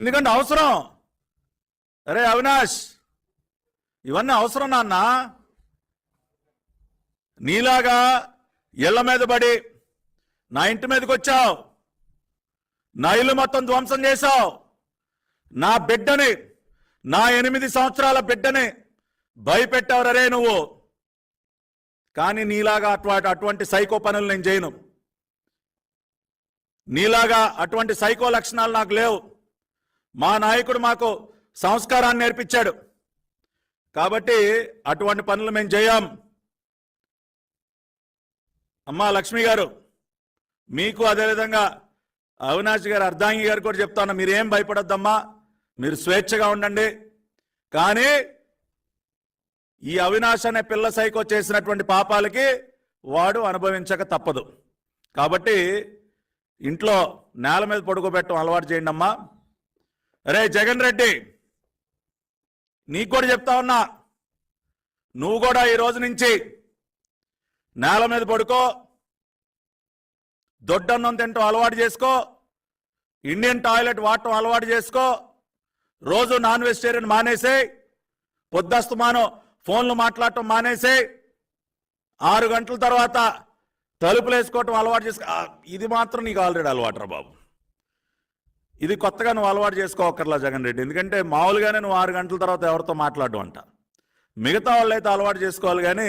ఎందుకంటే అవసరం. అరే అవినాష్ ఇవన్నీ అవసరం నాన్న. నీలాగా ఇళ్ళ మీద పడి నా ఇంటి మీదకి వచ్చావు. నా ఇల్లు మొత్తం ధ్వంసం చేశావు. నా బిడ్డని నా ఎనిమిది సంవత్సరాల బిడ్డని భయపెట్టావురే నువ్వు. కానీ నీలాగా అటువంటి అటువంటి సైకో పనులు నేను చేయను. నీలాగా అటువంటి సైకో లక్షణాలు నాకు లేవు. మా నాయకుడు మాకు సంస్కారాన్ని నేర్పించాడు. కాబట్టి అటువంటి పనులు మేము చేయం. అమ్మా లక్ష్మి గారు మీకు అదేవిధంగా అవినాష్ గారు అర్ధాంగి గారు కూడా చెప్తాను మీరేం భయపడొద్దమ్మా మీరు స్వేచ్ఛగా ఉండండి. కానీ ఈ అవినాష్ అనే పిల్ల సైకో చేసినటువంటి పాపాలకి వాడు అనుభవించక తప్పదు. కాబట్టి ఇంట్లో నేల మీద పడుకోబెట్టడం అలవాటు చేయండి అమ్మా అరే జగన్ రెడ్డి నీకు కూడా చెప్తా ఉన్నా. నువ్వు కూడా ఈ రోజు నుంచి నేల మీద పడుకో దొడ్డన్నం తింటూ అలవాటు చేసుకో ఇండియన్ టాయిలెట్ వాడటం అలవాటు చేసుకో రోజు నాన్ వెజిటేరియన్ మానేసే పొద్దస్తమానం ఫోన్లు మాట్లాడటం మానేసే ఆరు గంటల తర్వాత తలుపులు వేసుకోవటం అలవాటు చేసుకో. ఇది మాత్రం నీకు ఆల్రెడీ అలవాటు రా బాబు. ఇది కొత్తగా నువ్వు అలవాటు చేసుకోకర్లా జగన్ రెడ్డి. ఎందుకంటే మామూలుగానే నువ్వు ఆరు గంటల తర్వాత ఎవరితో మాట్లాడడం అంట మిగతా వాళ్ళైతే అలవాటు చేసుకోవాలి కానీ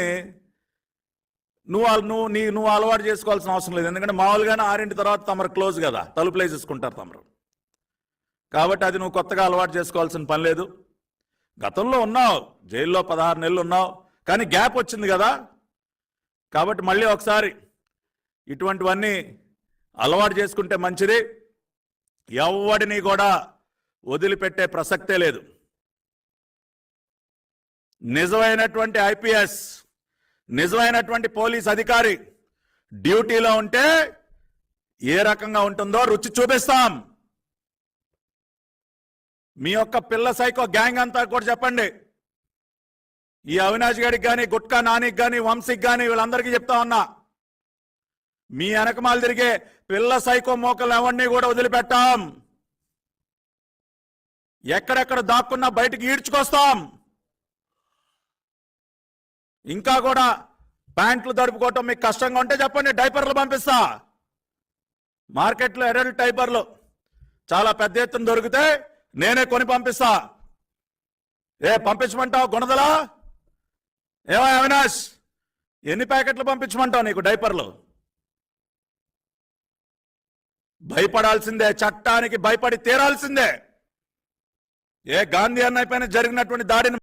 నువ్వు వాళ్ళు నువ్వు నీ నువ్వు అలవాటు చేసుకోవాల్సిన అవసరం లేదు. ఎందుకంటే మామూలుగానే ఆరింటి తర్వాత తమరు క్లోజ్ కదా. తలుపులే చేసుకుంటారు తమరు. కాబట్టి అది నువ్వు కొత్తగా అలవాటు చేసుకోవాల్సిన పని లేదు. గతంలో ఉన్నావు. జైల్లో పదహారు నెలలు ఉన్నావు. కానీ గ్యాప్ వచ్చింది కదా. కాబట్టి మళ్ళీ ఒకసారి ఇటువంటివన్నీ అలవాటు చేసుకుంటే మంచిది. ఎవడిని కూడా వదిలిపెట్టే ప్రసక్తే లేదు. నిజమైనటువంటి ఐపీఎస్ నిజమైనటువంటి పోలీస్ అధికారి డ్యూటీలో ఉంటే ఏ రకంగా ఉంటుందో రుచి చూపిస్తాం. మీ యొక్క పిల్ల సైకో గ్యాంగ్ అంతా కూడా చెప్పండి. ఈ అవినాష్ గారికి కానీ గుట్కా నానికి కానీ వంశీకి కానీ వీళ్ళందరికీ చెప్తా ఉన్నా. మీ వెనకమాలు తిరిగే పిల్ల సైకో మోకలు ఎవరిని కూడా వదిలిపెట్టాం. ఎక్కడెక్కడ దాక్కున్నా బయటికి ఈడ్చుకొస్తాం. ఇంకా కూడా ప్యాంట్లు దడుపుకోవటం మీకు కష్టంగా ఉంటే చెప్పండి డైపర్లు పంపిస్తా. మార్కెట్లో ఎడల్ట్ డైపర్లు చాలా పెద్ద ఎత్తున దొరికితే నేనే కొని పంపిస్తా. ఏ పంపించమంటావు గుణదలా? ఏమో అవినాష్ ఎన్ని ప్యాకెట్లు పంపించమంటావు నీకు డైపర్లు? భయపడాల్సిందే చట్టానికి భయపడి తీరాల్సిందే. ఏ గాంధీ అన్నయ్య పైన జరిగినటువంటి దాడిని